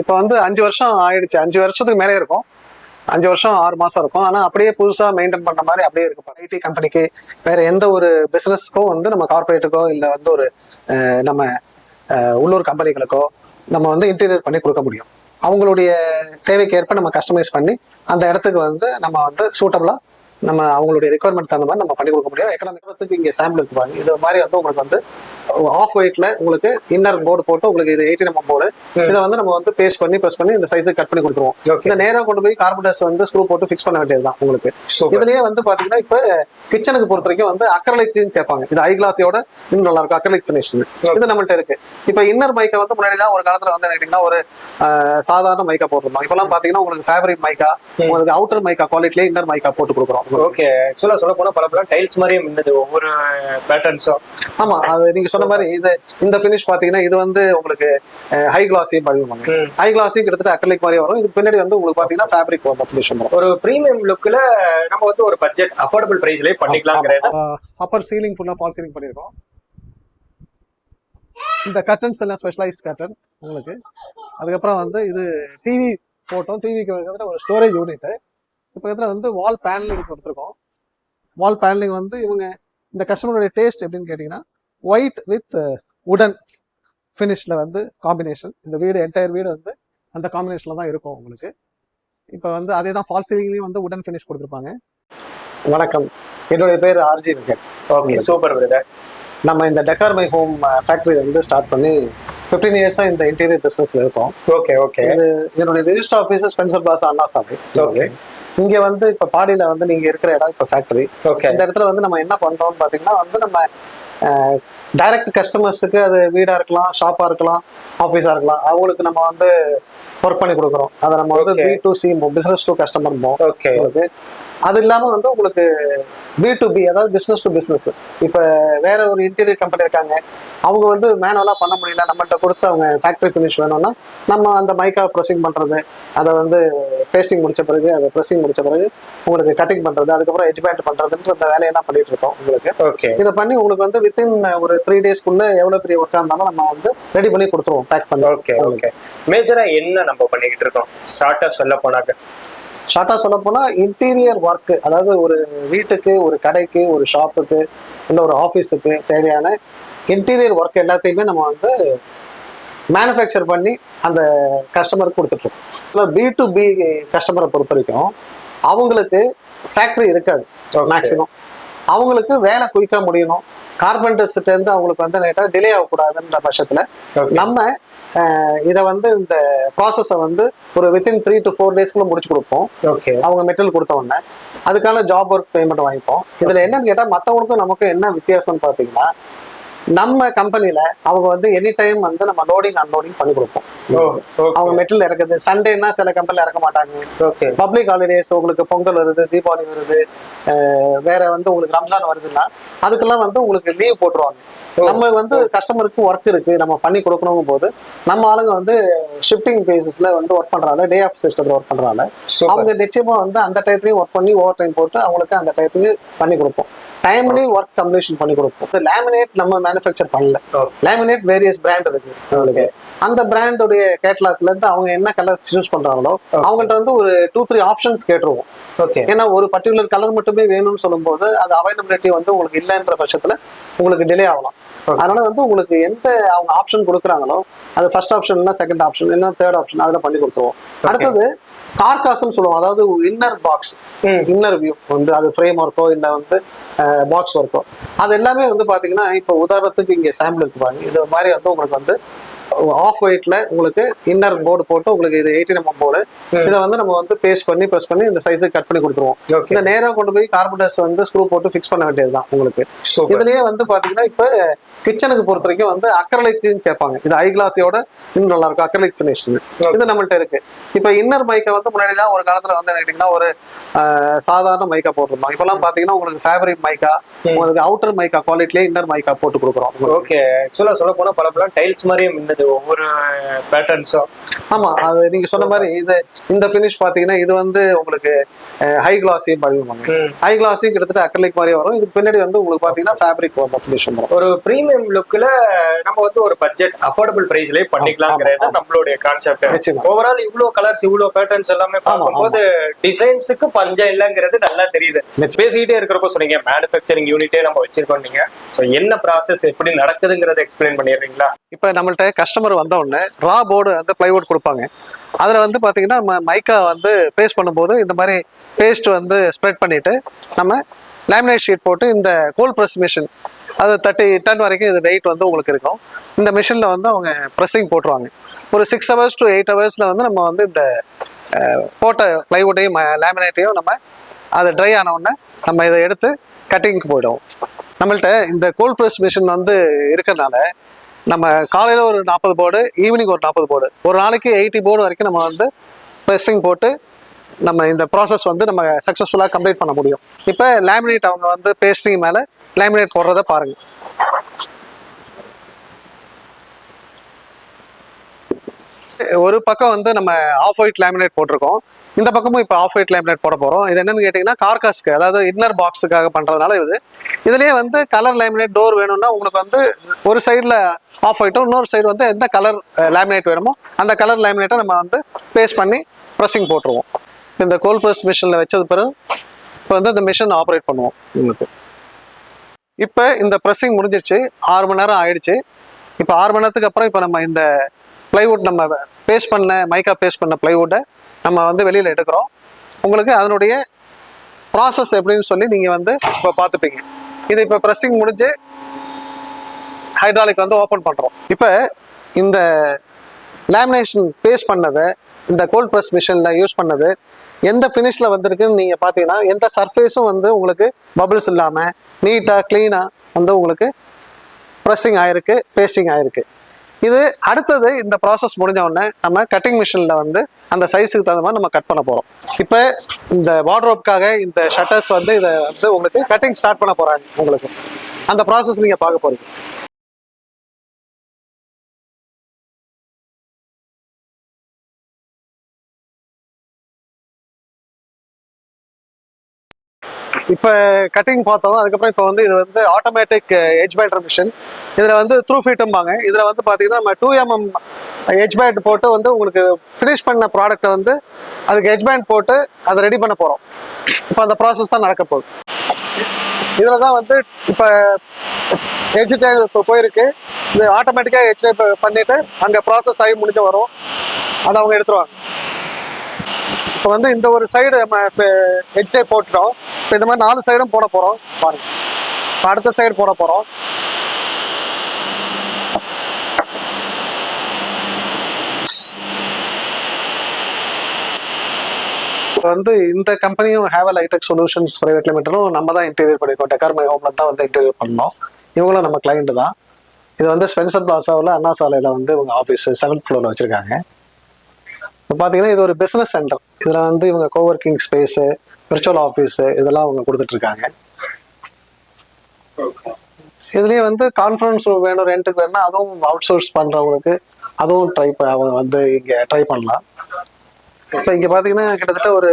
இப்போ வந்து அஞ்சு வருஷம் ஆயிடுச்சு. அஞ்சு வருஷத்துக்கு மேலே இருக்கும். அஞ்சு வருஷம் ஆறு மாசம் இருக்கும். ஆனா அப்படியே புதுசா மெயின்டைன் பண்ற மாதிரி அப்படியே இருக்கும். ஐடி கம்பெனிக்கு வேற எந்த ஒரு பிசினஸ்க்கும் வந்து நம்ம கார்பரேட்டுக்கோ இல்ல வந்து ஒரு நம்ம உள்ளூர் கம்பெனிகளுக்கோ நம்ம வந்து இன்டீரியர் பண்ணி கொடுக்க முடியும். அவங்களுடைய தேவைக்கு ஏற்ப நம்ம கஸ்டமைஸ் பண்ணி அந்த இடத்துக்கு வந்து நம்ம வந்து சூட்டபிளா நம்ம அவங்களுடைய ரெக்குவயர்மெண்ட் தகுந்த மாதிரி நம்ம பண்ணி கொடுக்க முடியும். எக்கனாமிக் இங்க சாம்பிள் இருக்கு பாருங்க இது மாதிரி வந்து உங்களுக்கு வந்து ஆஃப் ஒயிட்ல உங்களுக்கு இன்னர் போர்டு போட்டு உங்களுக்கு இது எயிட்டி நம்ம போர்டு இதை வந்து நம்ம வந்து பேஸ்ட் பண்ணி ப்ரெஸ் பண்ணி இந்த சைஸுக்கு கட் பண்ணி கொடுத்துருவோம். இதை நேரா கொண்டு போய் கார்பன்டர்ஸ் வந்து ஸ்க்ரூ போட்டு ஃபிக்ஸ் பண்ண வேண்டியதுதான் உங்களுக்கு. Super. இதுலயே வந்து பாத்தீங்கன்னா இப்ப கிச்சனுக்கு பொறுத்த வரைக்கும் வந்து அக்ரலிக்கு கேட்பாங்க. இது ஐ கிளாஸியோட இன்னும் நல்லா இருக்கும். அக்ரலிக் ஃபினிஷ் இது நம்மள்ட்ட இருக்கு. இப்ப இன்னர் மைக்கா வந்து முன்னாடிலாம் ஒரு காலத்துல வந்து கேட்டீங்கன்னா ஒரு சாதாரண மைக்கா போட்டிருப்பாங்க. இப்பெல்லாம் பாத்தீங்கன்னா உங்களுக்கு ஃபேப்ரிக் மைக்கா உங்களுக்கு அவுட்டர் மைக்கா குவாலிட்டிலே இன்னர் மைக்கா போட்டு கொடுக்குறோம். உங்களுக்கு. ஓகே ஆக்சுவலா சொல்ல போனா பல பல டைல்ஸ் மாதிரியே மின்னது. ஒவ்வொரு பேட்டர்ன்ஸும் ஆமா. அது நீங்க சொன்ன மாதிரி இது இந்த ஃபினிஷ் பாத்தீங்கன்னா இது வந்து உங்களுக்கு ஹை கிளாஸி பண்ணுவாங்க. ஹை கிளாஸி கிட்டத்தட்ட அக்ரலிக் மாதிரி வரும். இதுக்கு பின்னாடி வந்து உங்களுக்கு பாத்தீங்கன்னா ஃபேப்ரிக் வரும் ஃபினிஷ் வரும். ஒரு பிரீமியம் லுக்ல நம்ம வந்து ஒரு பட்ஜெட் அஃபோர்டபுள் பிரைஸ்லயே பண்ணிக்கலாங்கிறது அப்பர் சீலிங் ஃபுல்லா ஃபால் சீலிங் பண்ணிருக்கோம் இந்த கர்டன்ஸ் எல்லாம் ஸ்பெஷலைஸ்ட் கர்டன் உங்களுக்கு. அதுக்கப்புறம் வந்து இது டிவி போட்டோம். டிவிக்கு வந்து ஒரு ஸ்டோரேஜ் யூனிட் இப்போ இதில் வந்து வால் பேனலிங் கொடுத்துருக்கோம். வால் பேனலிங் வந்து இவங்க இந்த கஸ்டமருடைய டேஸ்ட் எப்படின்னு கேட்டிங்கன்னா ஒயிட் வித் உடன் ஃபினிஷில் வந்து காம்பினேஷன் இந்த வீடு என்டையர் வீடு வந்து அந்த காம்பினேஷனில் தான் இருக்கும் உங்களுக்கு. இப்போ வந்து அதே தான் ஃபால் சீலிங்லேயும் வந்து உடன் ஃபினிஷ் கொடுத்துருப்பாங்க. வணக்கம். என்னுடைய பேர் R G Venkat okay. Super brother நம்ம இந்த டெக்கார் மை ஹோம் ஃபேக்டரி வந்து ஸ்டார்ட் பண்ணி ஃபிஃப்டீன் இயர்ஸாக இந்த இன்டீரியர் பிஸ்னஸ்ல இருக்கோம். ஓகே ஓகே இது இதனுடைய register office Spencer plaza Anna Salai Okay. இங்க வந்து இப்ப பாடியில வந்து நீங்க இருக்கிற இடம் இப்ப ஃபேக்டரி ஓகே இந்த இடத்துல வந்து நம்ம என்ன பண்றோம்னு பாத்தீங்கன்னா வந்து நம்ம டைரக்ட் கஸ்டமர்ஸுக்கு அது வீடா இருக்கலாம் ஷாப்பா இருக்கலாம் ஆஃபீஸா இருக்கலாம். அவங்களுக்கு நம்ம வந்து ஒர்க் பண்ணி கொடுக்குறோம். அதை நம்ம வந்து. B to C business to customer okay அது இல்லாம வந்து உங்களுக்கு பி டு பி அதாவது பிசினஸ் டு பிசினஸ் இப்ப வேற ஒரு இன்டீரியர் கம்பெனி இருக்காங்க. அவங்க வந்து மேனுவலா பண்ண முடியல. நம்மள்ட்ட கொடுத்து அவங்க ஃபேக்டரி ஃபினிஷ் வேணும்னா நம்ம அந்த மைக்கா ப்ரெஸிங் பண்றது அதை வந்து பேஸ்டிங் முடிச்ச பிறகு அதை ப்ரெஸிங் முடிச்ச பிறகு உங்களுக்கு கட்டிங் பண்றது அதுக்கப்புறம் எஜ் பேண்ட் பண்றதுன்ற அந்த வேலையெல்லாம் பண்ணிட்டு இருக்கோம் உங்களுக்கு. ஓகே இதை பண்ணி உங்களுக்கு வந்து வித்தின் ஒரு த்ரீ டேஸ்க்குள்ள எவ்வளவு பெரிய ஒர்க்கா இருந்தாலும் நம்ம வந்து ரெடி பண்ணி கொடுத்துருவோம் பேக் பண்ணி. ஓகே ஓகே மேஜரா என்ன நம்ம பண்ணிக்கிட்டு இருக்கோம்? ஷார்ட்டா சொல்ல போனாக்க. ஷார்ட்டா சொல்ல போனா இன்டீரியர் ஒர்க் அதாவது ஒரு வீட்டுக்கு ஒரு கடைக்கு ஒரு ஷாப்புக்கு இல்லை ஒரு ஆஃபீஸுக்கு தேவையான இன்டீரியர் ஒர்க் எல்லாத்தையுமே நம்ம வந்து மேனுஃபேக்சர் பண்ணி அந்த கஸ்டமருக்கு கொடுத்துட்ருக்கோம் பி டு பி கஸ்டமரை பொறுத்த வரைக்கும் அவங்களுக்கு ஃபேக்டரி இருக்காது. மேக்ஸிமம் அவங்களுக்கு வேலை குயிக்காக முடியணும். கார்பெண்டர்ஸ்கிட்ட இருந்து அவங்களுக்கு வந்து நேட்டாக டிலே ஆகக்கூடாதுன்ற பட்சத்தில். நம்ம இதை வந்து இந்த ப்ராசஸை வந்து ஒரு வித்தின் த்ரீ டு ஃபோர் டேஸ்க்குள்ள முடிச்சு கொடுப்போம். ஓகே அவங்க மெட்டல் கொடுத்த உடனே அதுக்கான ஜாப் ஒர்க் பேமெண்ட் வாங்கிப்போம். இதுல என்னன்னு கேட்டா மத்தவங்களுக்கும் நமக்கும் என்ன வித்தியாசம்னு பாத்தீங்கன்னா நம்ம கம்பெனில அவங்க வந்து எனி டைம் வந்து நம்ம லோடிங் அன்லோடிங் பண்ணி கொடுப்போம். அவங்க மெட்டல் இறக்குது. சண்டேனா சில கம்பெனில இறக்க மாட்டாங்க. ஓகே பப்ளிக் ஹாலிடேஸ் உங்களுக்கு பொங்கல் வருது தீபாவளி வருது வேற வந்து உங்களுக்கு ரம்ஜான் வருதுன்னா அதுக்கெல்லாம் வந்து உங்களுக்கு லீவ் போட்டுருவாங்க. நம்ம வந்து கஸ்டமருக்கு ஒர்க் இருக்கு நம்ம பண்ணி கொடுக்கணும் போது நம்ம ஆளுங்க வந்து ஷிஃப்டிங் பேசிஸ்ல வந்து ஒர்க் பண்றாங்க டே ஆஃப் சிஸ்டத்தில் ஒர்க் பண்றாங்க. அவங்க நிச்சயமா வந்து அந்த டயத்துலயும் ஒர்க் பண்ணி ஓவர் டைம் போட்டு அவங்களுக்கு அந்த டயத்துக்கு பண்ணி கொடுப்போம். டைம்லி ஒர்க் கம்ப்ளீஷன் பண்ணி கொடுப்போம். லேமினேட் நம்ம மேனுஃபேக்சர் பண்ணல. லேமினேட் வேரியஸ் பிராண்ட் இருக்கு. உங்களுக்கு அந்த பிராண்டோடைய கேட்லாக்ல இருந்து அவங்க என்ன கலர் சூஸ் பண்றாங்களோ அவங்கள்ட்ட வந்து ஒரு டூ த்ரீ ஆப்ஷன்ஸ் கேட்டுருவோம். ஓகே. ஏன்னா ஒரு பர்டிகுலர் கலர் மட்டுமே வேணும்னு சொல்லும்போது அது அவைலபிலிட்டி வந்து உங்களுக்கு இல்லைன்ற பட்சத்துல உங்களுக்கு டிலே ஆகலாம். அதனால வந்து உங்களுக்கு எந்த அவங்க ஆப்ஷன் கொடுக்குறாங்களோ அது ஃபர்ஸ்ட் ஆப்ஷன் இல்ல செகண்ட் ஆப்ஷன் இல்ல தேர்ட் ஆப்ஷன் அதில் பண்ணி கொடுத்துருவோம். அடுத்தது கார்காஸ்ன்னு சொல்லுவோம் அதாவது இன்னர் பாக்ஸ். இன்னர் வியூ வந்து அது ஃப்ரேம் ஒர்க்கோ இல்லை வந்து பாக்ஸ் ஒர்க்கோ அது எல்லாமே வந்து பாத்தீங்கன்னா இப்போ உதாரணத்துக்கு இங்க சாம்பிள் இருக்கு பாருங்க இது மாதிரி வந்து உங்களுக்கு வந்து ஆஃப் ஒயிட்ல உங்களுக்கு இன்னர் போர்டு போட்டு உங்களுக்கு இது எயிட்டி எம்எம் போர்டு இதை வந்து நம்ம வந்து பேஸ்ட் பண்ணி ப்ரெஸ் பண்ணி இந்த சைஸுக்கு கட் பண்ணி கொடுத்துருவோம். ஓகே இதை நேரா கொண்டு போய் கார்பன்டர்ஸ் வந்து ஸ்க்ரூ போட்டு ஃபிக்ஸ் பண்ண வேண்டியதுதான் உங்களுக்கு. சூப்பர் இதுலயே வந்து பாத்தீங்கன்னா இப்ப கிச்சனுக்கு பொறுத்த வரைக்கும் வந்து அக்ரலிக்கு கேட்பாங்க. இது ஐ கிளாஸியோட இன்னும் நல்லா இருக்கும். அக்ரலிக் ஃபினிஷ் இது நம்மள்ட்ட இருக்கு. இப்ப இன்னர் மைக்கை வந்து முன்னாடிலாம் ஒரு காலத்துல வந்து கேட்டீங்கன்னா ஒரு சாதாரண மைக்கா போட்டிருந்தோம் இப்பெல்லாம் பாத்தீங்கன்னா உங்களுக்கு ஃபேப்ரிக் மைக்கா உங்களுக்கு அவுட்டர் மைக்கா குவாலிட்டிலே இன்னர் மைக்கா போட்டு கொடுக்குறோம். உங்களுக்கு. ஓகே ஆக்சுவலா சொல்ல போனா பல பல டைல்ஸ் மாதிரியே மின்னது. ஒவ்வொரு பேட்டர்ன்ஸும் ஆமா அது நீங்க சொன்ன மாதிரி இது இந்த ஃபினிஷ் பாத்தீங்கன்னா இது வந்து உங்களுக்கு ஹை கிளாஸையும் பதிவுவாங்க ஹை கிளாஸையும் கிட்டத்தட்ட அக்ரலிக் மாதிரியே வரும். இதுக்கு பின்னாடி வந்து உங்களுக்கு பாத்தீங்கன்னா ஃபேப்ரிக் ஃபினிஷ் வரும் ஒரு பிரீமியம் லுக்ல நம்ம வந்து ஒரு பட்ஜெட் அஃபோர்டபிள் பிரைஸ்லயே பண்ணிக்கலாங்கிறது நம்மளுடைய கான்செப்ட். ஓவரால் இவ்வளவு கலர்ஸ் இவ்வளவு பேட்டர்ன்ஸ் எல்லாமே பார்க்கும்போது டிசைன்ஸுக்கு பஞ்சம் இல்லைங்கிறது நல்லா தெரியுது. பேசிக்கிட்டே இருக்கிறப்போ சொன்னீங்க மேனுஃபேக்சரிங் யூனிட்டே நம்ம வச்சிருக்கோம் நீங்க. சோ என்ன ப்ராசஸ் எப்படி நடக்குதுங்கிறத எக்ஸ்பிளைன் பண்ணிடுறீங்களா? இப்போ நம்மள்ட்ட கஸ்டமர் வந்த உடனே ரா போர்டு வந்து பிளைவுட் கொடுப்பாங்க. அதில் வந்து பார்த்தீங்கன்னா நம்ம மைக்கா வந்து பேஸ்ட் பண்ணும்போது இந்த மாதிரி பேஸ்ட் வந்து ஸ்ப்ரெட் பண்ணிவிட்டு நம்ம லேமினேட் ஷீட் போட்டு இந்த கோல் ப்ரெஸ் மிஷின் அது தேர்ட்டி டன் வரைக்கும் இது வெயிட் வந்து உங்களுக்கு இருக்கும். இந்த மிஷினில் வந்து அவங்க ப்ரெஸ்ஸிங் போட்டுருவாங்க. ஒரு சிக்ஸ் ஹவர்ஸ் டு எயிட் ஹவர்ஸில் வந்து நம்ம வந்து இந்த போட்ட ப்ளைவுட்டையும் லேமினேட்டையும் நம்ம அது ட்ரை ஆன உடனே நம்ம இதை எடுத்து கட்டிங்க்கு போயிடுவோம். நம்மள்கிட்ட இந்த கோல் ப்ரெஸ் மிஷின் வந்து இருக்கிறனால நம்ம காலையில் ஒரு நாற்பது போர்டு ஈவினிங் ஒரு நாற்பது போர்டு ஒரு நாளைக்கு எயிட்டி போர்டு வரைக்கும் நம்ம வந்து ப்ரெஸ்ஸிங் போட்டு நம்ம இந்த ப்ராசஸ் வந்து நம்ம சக்ஸஸ்ஃபுல்லாக கம்ப்ளீட் பண்ண முடியும். இப்போ லேமினேட் அவங்க வந்து பேஸ்டிங் மேலே லேமினேட் போடுறத பாருங்கள் ஒரு பக்கம் வந்து நம்ம ஆஃப் ஒயிட் லேமினேட் போட்டிருக்கோம். இந்த பக்கமும் இப்போ ஆஃப் ஒயிட் லேமினேட் போட போகிறோம் இது என்னன்னு கேட்டிங்கன்னா கார்காஸ்க்கு அதாவது இன்னர் பாக்ஸுக்காக பண்ணுறதுனால இது. இதுலேயே வந்து கலர் லேமினேட் டோர் வேணும்னா உங்களுக்கு வந்து ஒரு சைடில் ஆஃப் ஒயிட்டும் இன்னொரு சைடு வந்து எந்த கலர் லேமினேட் வேணுமோ அந்த கலர் லேமினேட்டை நம்ம வந்து பேஸ்ட் பண்ணி ப்ரெஸ்ஸிங் போட்டுருவோம். இந்த கோல் ப்ரெஸ் மிஷினில் வச்சது பிறகு இப்போ வந்து இந்த மிஷின் ஆப்ரேட் பண்ணுவோம். உங்களுக்கு. இப்போ இந்த ப்ரெஸ்ஸிங் முடிஞ்சிருச்சு. ஆறு மணி நேரம் ஆயிடுச்சு. இப்போ ஆறு மணி நேரத்துக்கு அப்புறம் இப்போ நம்ம இந்த ப்ளைவுட் நம்ம பேஸ்ட் பண்ண மைக்கா பேஸ்ட் பண்ண ப்ளைவுட்டை நம்ம வந்து வெளியில் எடுக்கிறோம். உங்களுக்கு அதனுடைய ப்ராசஸ் எப்படின்னு சொல்லி நீங்கள் வந்து இப்போ பார்த்துப்பீங்க. இது இப்போ ப்ரெஸ்ஸிங் முடிஞ்சு ஹைட்ராலிக் வந்து ஓப்பன் பண்ணுறோம் இப்போ இந்த லேமினேஷன் பேஸ் பண்ணதை இந்த கோல்ட் ப்ரெஸ் மிஷினில் யூஸ் பண்ணது எந்த ஃபினிஷில் வந்திருக்குன்னு நீங்கள் பார்த்தீங்கன்னா எந்த சர்ஃபேஸும் வந்து உங்களுக்கு பபிள்ஸ் இல்லாமல் நீட்டாக க்ளீனாக வந்து உங்களுக்கு ப்ரெஸ்ஸிங் ஆகிருக்கு பேஸ்டிங் ஆகிருக்கு இது அடுத்தது இந்த ப்ராசஸ் முடிஞ்ச உடனே நம்ம கட்டிங் மிஷினில் வந்து அந்த சைஸுக்கு தகுந்த மாதிரி நம்ம கட் பண்ண போகிறோம் இப்போ இந்த வார்ட்ரோப்காக இந்த ஷட்டர்ஸ் வந்து இதை வந்து உங்களுக்கு கட்டிங் ஸ்டார்ட் பண்ண போகிறாங்க உங்களுக்கு. அந்த ப்ராசஸ் நீங்கள் பார்க்க போகிறீங்க இப்போ கட்டிங் பார்த்தோம் அதுக்கப்புறம் இப்போ வந்து இது வந்து ஆட்டோமேட்டிக் எஜ் பேல்டர் மிஷின் இதில் வந்து த்ரூ ஃபீட்டும்பாங்க இதில் வந்து பார்த்தீங்கன்னா நம்ம டூ எம்எம் எஜ் பேண்ட் போட்டு வந்து உங்களுக்கு ஃபினிஷ் பண்ண ப்ராடக்ட்டை வந்து அதுக்கு எஜ் பேண்ட் போட்டு அதை ரெடி பண்ண போகிறோம் இப்போ அந்த ப்ராசஸ் தான் நடக்க போகுது. இதில் தான் வந்து இப்போ ஹெச் டைம் இப்போ போயிருக்கு. இது ஆட்டோமேட்டிக்காக ஹெச் பண்ணிவிட்டு அங்கே ப்ராசஸ் ஆகி முடிஞ்ச வரும். அதை அவங்க எடுத்துருவாங்க. இப்போ வந்து இந்த ஒரு சைடு நம்ம இப்போ ஹெச் போட்டுட்டோம். இப்போ இந்த மாதிரி நாலு சைடும் போட போகிறோம் பாருங்க. இப்போ அடுத்த சைடு போட போகிறோம் இப்போ வந்து இந்த கம்பெனியும் ஹேவல் ஐடெக் சொல்யூஷன்ஸ் பிரைவேட் லிமிட்டடும் நம்ம தான் இன்டீரியர் பண்ணியிருக்கோம் டெக்கார் மை ஹோம்ல தான் வந்து இன்டீரியர் பண்ணோம். இவங்களும் நம்ம கிளைண்ட் தான். இது வந்து ஸ்பென்சர் பிளாசாவில் அண்ணா சாலையில் வந்து இவங்க ஆஃபீஸ் செவன்த் ஃப்ளோரில் வச்சுருக்காங்க. இப்போ பார்த்தீங்கன்னா இது ஒரு பிஸ்னஸ் சென்டர் இதில் வந்து இவங்க கோவர்க்கிங் ஸ்பேஸு விர்ச்சுவல் ஆஃபீஸு இதெல்லாம் அவங்க கொடுத்துட்ருக்காங்க. இதுலேயே வந்து கான்ஃபரன்ஸ் ரூம் வேணும் ரெண்ட்டுக்கு வேணும்னா அதுவும் அவுட் சோர்ஸ் பண்ணுறவங்களுக்கு அதுவும் ட்ரை அவங்க வந்து இங்கே ட்ரை பண்ணலாம். இப்போ இங்கே பார்த்தீங்கன்னா கிட்டத்தட்ட ஒரு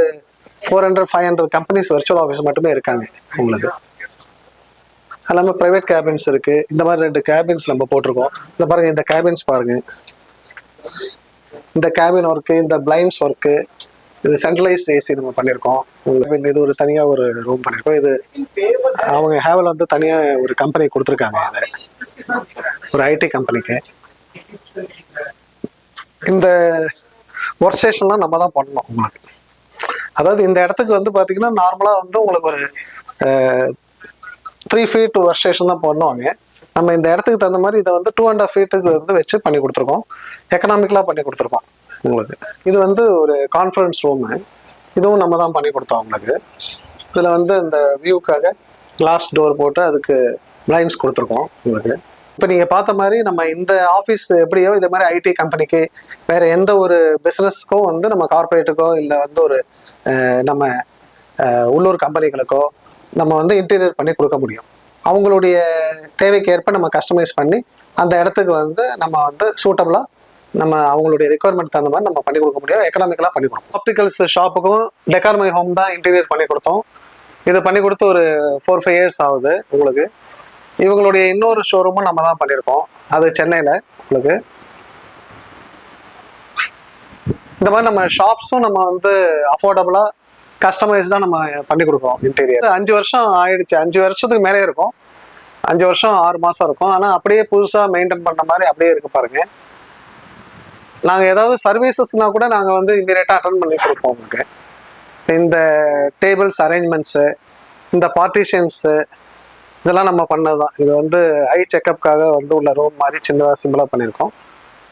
four hundred five hundred companies virtual office மட்டுமே இருக்காங்க உங்களுக்கு. இல்லாமல் ப்ரைவேட் கேபின்ஸ் இருக்குது இந்த மாதிரி ரெண்டு கேபின்ஸ் நம்ம போட்டிருக்கோம். இந்த பாருங்க இந்த கேபின்ஸ் பாருங்க. இந்த கேபின் ஒர்க்கு இந்த பிளைண்ட்ஸ் ஒர்க்கு இது சென்ட்ரலைஸ்ட் ஏசி நம்ம பண்ணியிருக்கோம் உங்களுக்கு இது ஒரு தனியாக ஒரு ரூம் பண்ணியிருக்கோம் இது அவங்க ஹேவல் வந்து தனியாக ஒரு கம்பெனி கொடுத்துருக்காங்க இதை. ஒரு ஐடி கம்பெனிக்கு இந்த ஒர்க் ஸ்டேஷன்லாம் நம்ம தான் பண்ணணும் உங்களுக்கு. அதாவது இந்த இடத்துக்கு வந்து பார்த்தீங்கன்னா நார்மலாக வந்து உங்களுக்கு ஒரு த்ரீ ஃபீட் ஒர்க் ஸ்டேஷன் தான் பண்ணுவாங்க. நம்ம இந்த இடத்துக்கு தகுந்த மாதிரி இதை வந்து டூ அண்ட் ஆஃப் ஃபீட்டுக்கு வந்து வச்சு பண்ணி கொடுத்துருக்கோம். எக்கனாமிக்கலாக பண்ணி கொடுத்துருக்கோம் உங்களுக்கு. இது வந்து ஒரு கான்ஃபரன்ஸ் ரூமு இதுவும் நம்ம தான் பண்ணி கொடுத்தோம் உங்களுக்கு. இதில் வந்து இந்த வியூக்காக கிளாஸ் டோர் போட்டு அதுக்கு லைன்ஸ் கொடுத்துருக்கோம் உங்களுக்கு. இப்போ நீங்கள் பார்த்த மாதிரி நம்ம இந்த ஆஃபீஸ் எப்படியோ இதே மாதிரி ஐடி கம்பெனிக்கு வேறு எந்த ஒரு பிஸ்னஸ்க்கோ வந்து நம்ம கார்ப்பரேட்டுக்கோ இல்லை வந்து ஒரு நம்ம உள்ளூர் கம்பெனிகளுக்கோ நம்ம வந்து இன்டீரியர் பண்ணி கொடுக்க முடியும். அவங்களுடைய தேவைக்கு ஏற்ப நம்ம கஸ்டமைஸ் பண்ணி அந்த இடத்துக்கு வந்து நம்ம வந்து சூட்டபுளாக நம்ம அவங்களுடைய ரெக்குவயர்மெண்ட் தகுந்த மாதிரி நம்ம பண்ணி கொடுக்க முடியும். எக்கனாமிக்கலாக பண்ணி கொடுப்போம். ஆப்டிகல்ஸ் ஷாப்புக்கும் டெக்கார் மை ஹோம் தான் இன்டீரியர் பண்ணி கொடுத்தோம். இது பண்ணி கொடுத்து ஒரு ஃபோர் ஃபைவ் இயர்ஸ் ஆகுது உங்களுக்கு. இவங்களுடைய இன்னொரு ஷோரூமும் நம்ம தான் பண்ணியிருக்கோம். அது சென்னையில் உங்களுக்கு. இந்த மாதிரி நம்ம ஷாப்ஸும் நம்ம வந்து அஃபோர்டபுளாக கஸ்டமைஸ் தான் நம்ம பண்ணி கொடுக்குறோம் இன்டீரியர் அஞ்சு வருஷம் ஆயிடுச்சு. அஞ்சு வருஷத்துக்கு மேலே இருக்கும். அஞ்சு வருஷம் ஆறு மாதம் இருக்கும். ஆனால் அப்படியே புதுசாக மெயின்டைன் பண்ணுற மாதிரி அப்படியே இருக்கு பாருங்க. நாங்கள் ஏதாவது சர்வீசஸ்னா கூட நாங்கள் வந்து இமீடியட்டாக அட்டன் பண்ணி கொடுப்போம் உங்களுக்கு. இந்த டேபிள்ஸ் அரேஞ்ச்மெண்ட்ஸு இந்த பார்ட்டிஷன்ஸு இதெல்லாம் நம்ம பண்ணது தான். இது வந்து ஐ செக்கப்புக்காக வந்து உள்ள ரூம் மாதிரி சின்னதாக சிம்பிளாக பண்ணியிருக்கோம்.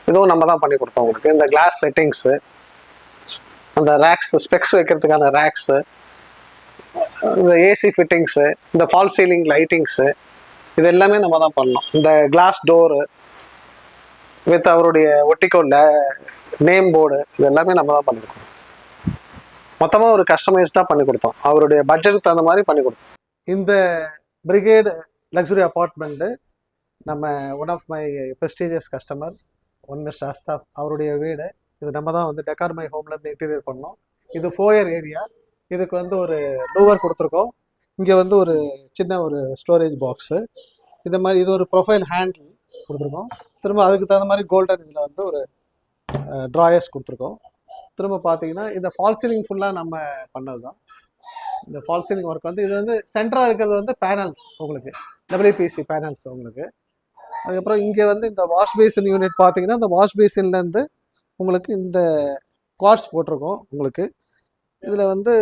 இதுவும் நம்ம தான் பண்ணி கொடுத்தோம் உங்களுக்கு. இந்த கிளாஸ் செட்டிங்ஸு அந்த ரேக்ஸ் ஸ்பெக்ஸ் வைக்கிறதுக்கான ரேக்ஸு இந்த ஏசி ஃபிட்டிங்ஸு இந்த ஃபால் சீலிங் லைட்டிங்ஸு இது எல்லாமே நம்ம தான் பண்ணோம் இந்த கிளாஸ் டோரு வித் அவருடைய ஒட்டிக்கோல்ல நேம் போர்டு இது எல்லாமே நம்ம தான் பண்ணியிருக்கோம் மொத்தமாக ஒரு கஸ்டமைஸ்டாக பண்ணி கொடுத்தோம். அவருடைய பட்ஜெட்டுக்கு தகுந்த மாதிரி பண்ணி கொடுத்தோம். இந்த பிரிகேடு லக்ஸுரி அப்பார்ட்மெண்ட்டு நம்ம one of my prestigious customer one mister அஸ்தாப் அவருடைய வீடு இது நம்ம தான் வந்து டெக்கார் மை ஹோம்லேருந்து இன்டீரியர் பண்ணோம். இது ஃபோயர் ஏரியா இதுக்கு வந்து ஒரு லூவர் கொடுத்துருக்கோம். இங்கே வந்து ஒரு சின்ன ஒரு ஸ்டோரேஜ் பாக்ஸு இந்த மாதிரி இது ஒரு ப்ரொஃபைல் ஹேண்டில் கொடுத்துருக்கோம். திரும்ப அதுக்கு தகுந்த மாதிரி கோல்டன் இதில் வந்து ஒரு ட்ராயர்ஸ் கொடுத்துருக்கோம். திரும்ப பார்த்தீங்கன்னா இந்த ஃபால் சீலிங் ஃபுல்லாக நம்ம பண்ணது தான் இந்த ஃபால் சீலிங் ஒர்க் வந்து இது வந்து சென்டராக இருக்கிறது வந்து பேனல்ஸ் உங்களுக்கு. டபிள்யூபிசி பேனல்ஸ் உங்களுக்கு. அதுக்கப்புறம் இங்கே வந்து இந்த வாஷ் பேசின் யூனிட் பார்த்தீங்கன்னா இந்த வாஷ் பேசின்லேருந்து உங்களுக்கு இந்த குவார்ட்ஸ் போட்டிருக்கோம் உங்களுக்கு. இதில் வந்து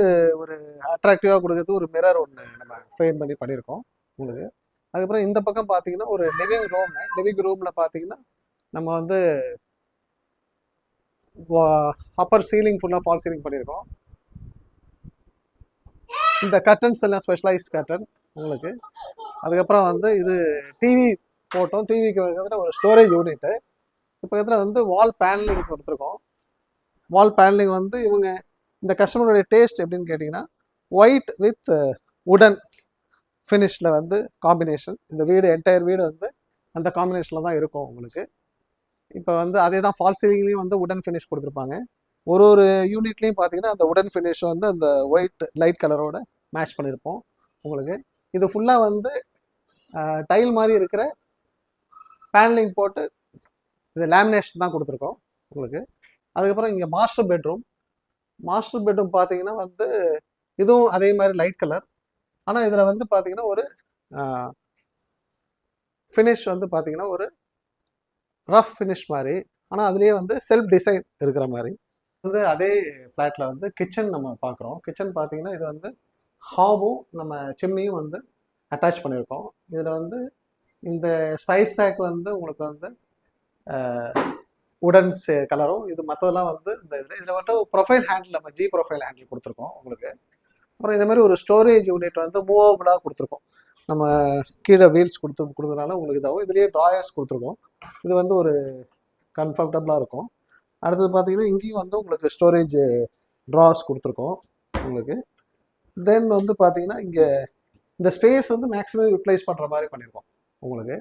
ஒரு அட்ராக்டிவாக கொடுக்கறது ஒரு மிரர் ஒன்று நம்ம ஃபெயின் பண்ணி பண்ணியிருக்கோம் உங்களுக்கு. அதுக்கப்புறம் இந்த பக்கம் பார்த்தீங்கன்னா ஒரு லிவிங் ரூம் லிவிங் ரூமில் பார்த்தீங்கன்னா நம்ம வந்து அப்பர் சீலிங் ஃபுல்லாக ஃபால் சீலிங் பண்ணியிருக்கோம். இந்த கர்டன்ஸ் எல்லாம் ஸ்பெஷலைஸ்ட் கர்டன் உங்களுக்கு. அதுக்கப்புறம் வந்து இது டிவி போட்டோம். டிவிக்கு ஒரு ஸ்டோரேஜ் யூனிட்டு பக்கத்தில் வந்து வால் பேனலிங் கொடுத்துருக்கோம். வால் பேனலிங் வந்து இவங்க இந்த கஸ்டமருடைய டேஸ்ட் எப்படின்னு கேட்டிங்கன்னா ஒயிட் வித் உடன் ஃபினிஷில் வந்து காம்பினேஷன் இந்த வீடு என்டையர் வீடு வந்து அந்த காம்பினேஷனில் தான் இருக்கும் உங்களுக்கு. இப்போ வந்து அதே தான் ஃபால் சீலிங்லேயும் வந்து உடன் ஃபினிஷ் கொடுத்துருப்பாங்க. ஒரு ஒரு யூனிட்லேயும் பார்த்தீங்கன்னா அந்த உடன் ஃபினிஷ் வந்து அந்த ஒயிட் லைட் கலரோட மேட்ச் பண்ணியிருப்போம் உங்களுக்கு. இது ஃபுல்லாக வந்து டைல் மாதிரி இருக்கிற பேனலிங் போட்டு இது லேமினேஷன் தான் கொடுத்துருக்கோம் உங்களுக்கு. அதுக்கப்புறம் இங்கே மாஸ்டர் பெட்ரூம் மாஸ்டர் பெட்ரூம் பார்த்தீங்கன்னா வந்து இதுவும் அதே மாதிரி லைட் கலர் ஆனால் இதில் வந்து பார்த்தீங்கன்னா ஒரு ஃபினிஷ் வந்து பார்த்தீங்கன்னா ஒரு ரஃப் ஃபினிஷ் மாதிரி. ஆனால் அதுலேயே வந்து செல்ஃப் டிசைன் இருக்கிற மாதிரி. வந்து அதே ஃப்ளாட்டில் வந்து கிச்சன் நம்ம பார்க்குறோம் கிச்சன் பார்த்தீங்கன்னா இது வந்து ஹாவும் நம்ம சிம்னியும் வந்து அட்டாச் பண்ணியிருக்கோம். இதில் வந்து இந்த ஸ்பைஸ் ரேக் வந்து உங்களுக்கு வந்து உடன் கலரும். இது மற்றதெல்லாம் வந்து இந்த இதில் இதில் மட்டும் ப்ரொஃபைல் ஹேண்டில் நம்ம ஜி ப்ரொஃபைல் ஹேண்டில் கொடுத்துருக்கோம் உங்களுக்கு. அப்புறம் இந்த மாதிரி ஒரு ஸ்டோரேஜ் யூனிட் வந்து மூவபுளாக கொடுத்துருக்கோம். நம்ம கீழே வீல்ஸ் கொடுத்து கொடுத்ததுனால உங்களுக்கு இதாகும் இதுலேயே ட்ராயர்ஸ் கொடுத்துருக்கோம். இது வந்து ஒரு கம்ஃபர்டபுளாக இருக்கும். அடுத்தது பார்த்தீங்கன்னா இங்கேயும் வந்து உங்களுக்கு ஸ்டோரேஜ் ட்ராஸ் கொடுத்துருக்கோம் உங்களுக்கு. தென் வந்து பார்த்தீங்கன்னா இங்கே இந்த ஸ்பேஸ் வந்து மேக்ஸிமம் யூட்டிலைஸ் பண்ணுற மாதிரி பண்ணியிருக்கோம் உங்களுக்கு.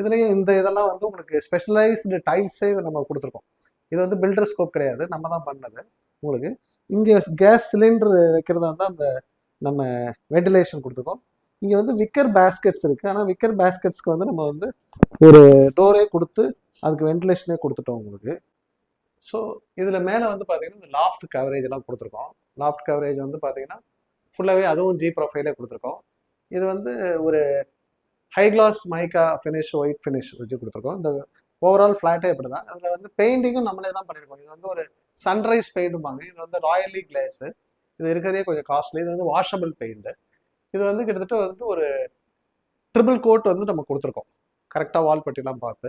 இதுலேயும் இந்த இதெல்லாம் வந்து உங்களுக்கு ஸ்பெஷலைஸ்டு டைல்ஸே நம்ம கொடுத்துருக்கோம். இது வந்து பில்டர் ஸ்கோப் கிடையாது. நம்ம தான் பண்ணது உங்களுக்கு. இங்கே கேஸ் சிலிண்டர் வைக்கிறதா இருந்தால் அந்த நம்ம வெண்டிலேஷன் கொடுத்துருக்கோம். இங்கே வந்து விக்கர் பேஸ்கெட்ஸ் இருக்குது ஆனால் விக்கர் பேஸ்கெட்ஸ்க்கு வந்து நம்ம வந்து ஒரு டோரே கொடுத்து அதுக்கு வெண்டிலேஷனே கொடுத்துட்டோம் உங்களுக்கு. ஸோ இதில் மேலே வந்து பார்த்தீங்கன்னா இந்த லாஃப்ட் கவரேஜ் எல்லாம் கொடுத்துருக்கோம். லாஃப்ட் கவரேஜ் வந்து பார்த்தீங்கன்னா ஃபுல்லாகவே அதுவும் ஜி ப்ரொஃபைலே கொடுத்துருக்கோம். இது வந்து ஒரு high class mica finish white finish வச்சு கொடுத்துருக்கோம். இந்த ஓவரால் ஃப்ளாட்டே இப்படி தான் அதில் வந்து பெயிண்டிங்கும் நம்மளே தான் பண்ணியிருக்கோம் இது வந்து ஒரு சன்ரைஸ் பெயிண்ட்டும்பாங்க இது வந்து ராயலி கிளாஸு இது இருக்கிறதே கொஞ்சம் காஸ்ட்லி இது வந்து வாஷபிள் பெயிண்ட்டு இது வந்து கிட்டத்தட்ட வந்து ஒரு ட்ரிபிள் கோட் வந்து நம்ம கொடுத்துருக்கோம். கரெக்டாக வால் பட்டிலாம் பார்த்து.